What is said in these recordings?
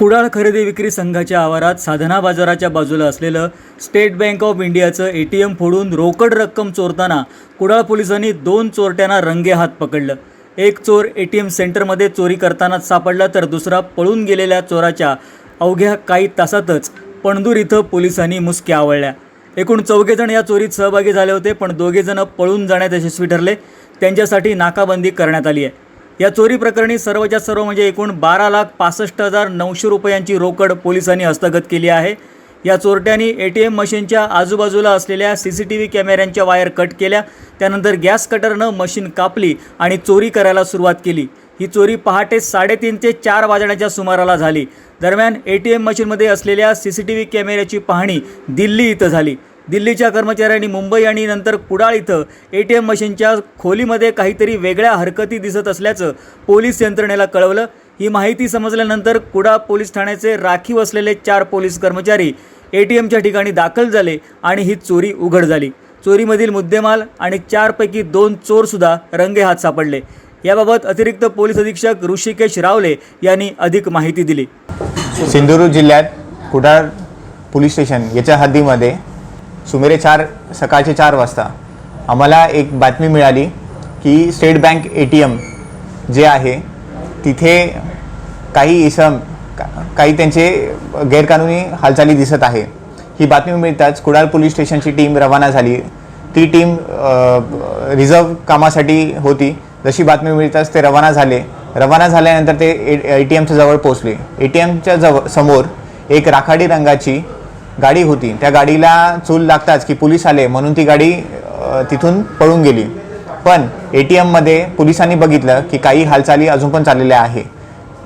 कुडाळ खरेदी विक्री संघाच्या आवारात साधना बाजाराच्या बाजूला असलेलं स्टेट बँक ऑफ इंडियाचं ए टी एम फोडून रोकड रक्कम चोरताना कुडाळ पोलिसांनी दोन चोरट्यांना रंगे हात पकडलं. एक चोर ए टी एम सेंटरमध्ये चोरी करतानाच सापडला तर दुसरा पळून गेलेल्या चोराच्या अवघ्या काही तासातच पणदूर इथं पोलिसांनी मुसक्या आवळल्या. एकूण चौघेजण या चोरीत सहभागी झाले होते पण दोघेजण पळून जाण्यात यशस्वी ठरले. त्यांच्यासाठी नाकाबंदी करण्यात आली आहे. या चोरी प्रकरणी सर्वच्या सर्व म्हणजे एकूण बारा लाख पासष्ट हजार नऊशे रुपयांची रोकड पोलिसांनी हस्तगत केली आहे. या चोरट्यांनी ए टी एम मशीनच्या आजूबाजूला असलेल्या सी सी टी व्ही कॅमेऱ्यांच्या वायर कट केल्या. त्यानंतर गॅस कटरनं मशीन कापली आणि चोरी करायला सुरुवात केली. ही चोरी पहाटे साडेतीन ते चार वाजण्याच्या सुमाराला झाली. दरम्यान ए टी एम मशीनमध्ये असलेल्या सी सी टी व्ही कॅमेऱ्याची पाहणी दिल्ली इथं झाली. दिल्लीच्या कर्मचाऱ्यांनी मुंबई आणि नंतर कुडाळ इथं ए टी एम मशीनच्या खोलीमध्ये काहीतरी वेगळ्या हरकती दिसत असल्याचं पोलीस यंत्रणेला कळवलं. ही माहिती समजल्यानंतर कुडाळ पोलीस ठाण्याचे राखीव असलेले चार पोलीस कर्मचारी ए टी एमच्या ठिकाणी दाखल झाले आणि ही चोरी उघड झाली. चोरीमधील मुद्देमाल आणि चारपैकी दोन चोरसुद्धा रंगेहात सापडले. याबाबत अतिरिक्त पोलीस अधीक्षक ऋषिकेश रावले यांनी अधिक माहिती दिली. सिंधुदुर्ग जिल्ह्यात कुडाळ पोलीस स्टेशन याच्या हद्दीमध्ये सुमारे चार सकाळचे चार वाजता आम्हाला एक बातमी मिळाली की state bank A T M जे आहे तिथे काही इसम का- काही त्यांचे गैरकानूनी हालचाली दिसत आहे. ही बातमी मिळताच कुडाळ पोलीस स्टेशनची टीम रवाना झाली. ती टीम रिझर्व कामासाठी होती. जशी बातमी मिळताच ते रवाना झाले. रवाना झाल्यानंतर ते ए टी एमच्या जवळ पोचले ए टी एमच्या जवळ समोर एक राखाडी रंगाची गाडी होती. त्या गाडीला चूल लागताच की पोलीस आले म्हणून ती गाडी तिथून पळून गेली. पण ए टी एममध्ये पोलिसांनी बघितलं की काही हालचाली अजून पण चाललेल्या आहे.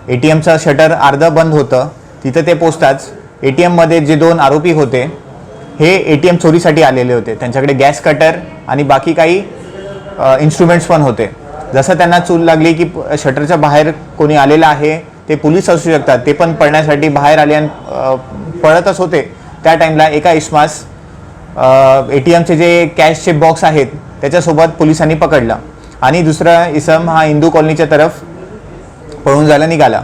ए टी एमचं शटर अर्धं बंद होतं. तिथं ते पोचताच ए टी एममध्ये जे दोन आरोपी होते हे ए टी एम चोरीसाठी आलेले होते. त्यांच्याकडे गॅस कटर आणि बाकी काही इन्स्ट्रुमेंट्स पण होते. जसं त्यांना चूल लागली की शटरच्या बाहेर कोणी आलेलं आहे ते पोलीस असू शकतात. ते पण पळण्यासाठी बाहेर आले आणि पळतच होते. त्या टाईमला एका इस्मास ए टी एमचे जे कॅशचे बॉक्स आहेत त्याच्यासोबत पोलिसांनी पकडला. आणि दुसरा इसम हा हिंदू कॉलनीच्या तरफ पळून जायला निघाला.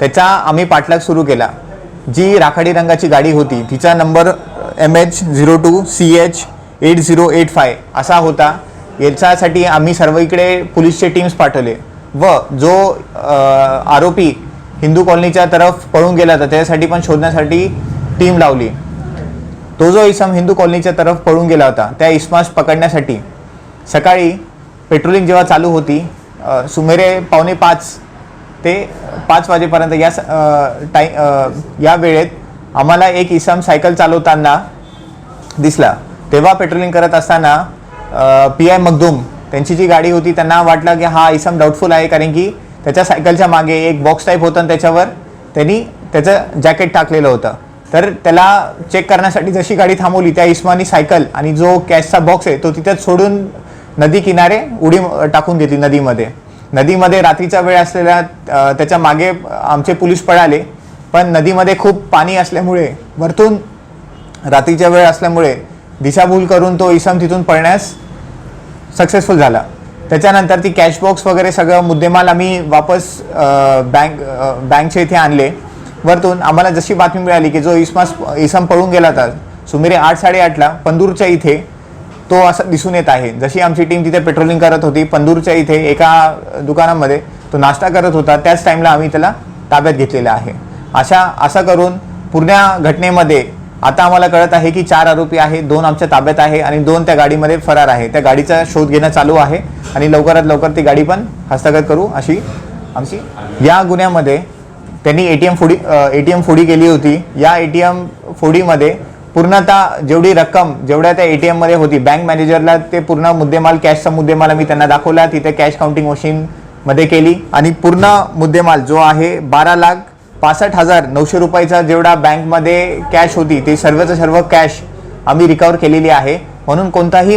त्याचा आम्ही पाठलाग सुरू केला. जी राखाडी रंगाची गाडी होती तिचा number M H zero two C H eight zero eight five असा होता. याच्यासाठी आम्ही सर्व इकडे पोलीसचे टीम्स पाठवले. व जो आरोपी हिंदू कॉलनीच्या तरफ पळून गेला होता त्याच्यासाठी पण शोधण्यासाठी टीम लावली. तो जो इसम हिंदू कॉलनीच्या तरफ पळून गेला होता त्या इसमास पकडण्यासाठी सकाळी पेट्रोलिंग जेव्हा चालू होती सुमेरे पावणे पाच ते पाच वाजेपर्यंत या स- टाई या वेळेत आम्हाला एक इसम सायकल चालवताना दिसला. तेव्हा पेट्रोलिंग करत असताना पी आय मखदूम त्यांची जी गाडी होती त्यांना वाटलं की हा इसम डाऊटफुल आहे कारण की त्याच्या सायकलच्या मागे एक बॉक्स टाईप होतं आणि त्याच्यावर त्यांनी त्याचं जॅकेट टाकलेलं होतं. तर त्याला चेक करण्यासाठी जशी गाडी थांबवली त्या इस्मानी सायकल आणि जो कॅशचा बॉक्स आहे तो तिथेच सोडून नदी किनारे उडी टाकून घेतली नदीमध्ये. नदीमध्ये रात्रीचा वेळ असलेल्या त्याच्यामागे आमचे पोलीस पळाले. पण नदीमध्ये खूप पाणी असल्यामुळे वरतून रात्रीच्या वेळ असल्यामुळे दिशाभूल करून तो इसम तिथून पळण्यास सक्सेसफुल झाला. त्याच्यानंतर ती कॅश बॉक्स वगैरे सगळं मुद्देमाल आम्ही वापस बँक बँकच्या इथे आणले. वरतून आम्हाला जशी बातमी मिळाली की जो इसमास इसम पळून गेला होता सुमारे आठ साडेआठला पंदूरच्या इथे तो असं दिसून येत आहे. जशी आमची टीम तिथे पेट्रोलिंग करत होती पंदूरच्या इथे एका दुकानामध्ये तो नाश्ता करत होता त्याच टाईमला आम्ही त्याला ताब्यात घेतलेला आहे. अशा असं करून पूर्ण घटनेमध्ये आता आम्हाला कळत आहे की चार आरोपी आहे दोन आमच्या ताब्यात आहे आणि दोन त्या गाडीमध्ये फरार आहे. त्या गाडीचा शोध घेणं चालू आहे आणि लवकरात लवकर ती गाडी पण हस्तगत करू अशी आमची या गुन्ह्यामध्ये त्यांनी ए टी एम फोडी ए टी एम फोडी केली होती. या ए टी एम फोडीमध्ये पूर्णतः जेवढी रक्कम जेवढ्या त्या ए टी एममध्ये होती बँक मॅनेजरला ते पूर्ण मुद्देमाल कॅशचा मुद्देमाल आम्ही त्यांना दाखवला. तिथे कॅश काउंटिंग मशीनमध्ये केली. आणि पूर्ण मुद्देमाल जो आहे बारा लाख पासष्ट हजार नऊशे रुपयाचा जेवढा बँकमध्ये कॅश होती ते सर्वचं सर्व कॅश आम्ही रिकवर केलेली आहे. म्हणून कोणताही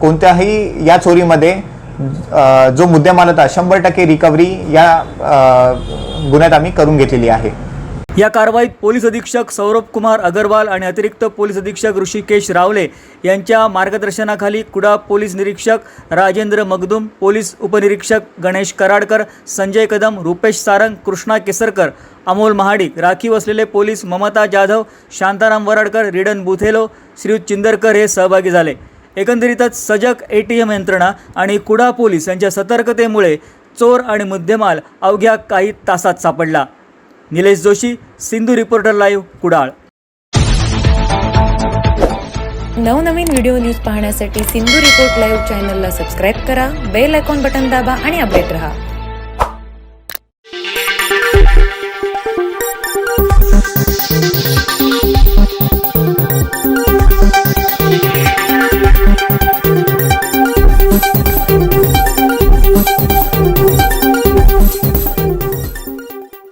कोणत्याही या चोरीमध्ये जो मुद्देमाल होता शंभर टक्के रिकव्हरी या गुन्ह्यात आम्ही करून घेतलेली आहे. या कारवाईत पोलीस अधीक्षक सौरभ कुमार अगरवाल आणि अतिरिक्त पोलीस अधीक्षक ऋषिकेश रावले यांच्या मार्गदर्शनाखाली कुडा पोलीस निरीक्षक राजेंद्र मगदुम पोलीस उपनिरीक्षक गणेश कराडकर संजय कदम रुपेश सारंग कृष्णा केसरकर अमोल महाडिक राखीव असलेले पोलीस ममता जाधव शांताराम वराडकर रिडन बुथेलो श्रीयुत चिंदरकर हे सहभागी झाले. एकंदरीतच सजग ए टी एम यंत्रणा आणि कुडा पोलीस यांच्या सतर्कतेमुळे चोर आणि मुद्देमाल अवघ्या काही तासात सापडला. Nilesh Joshi Sindhu reporter live Kudal. नवनवीन व्हिडिओ न्यूज पाहण्यासाठी सिंधू रिपोर्ट लाईव्ह चॅनलला सबस्क्राईब करा बेल आयकॉन बटन दाबा आणि अपडेट रहा.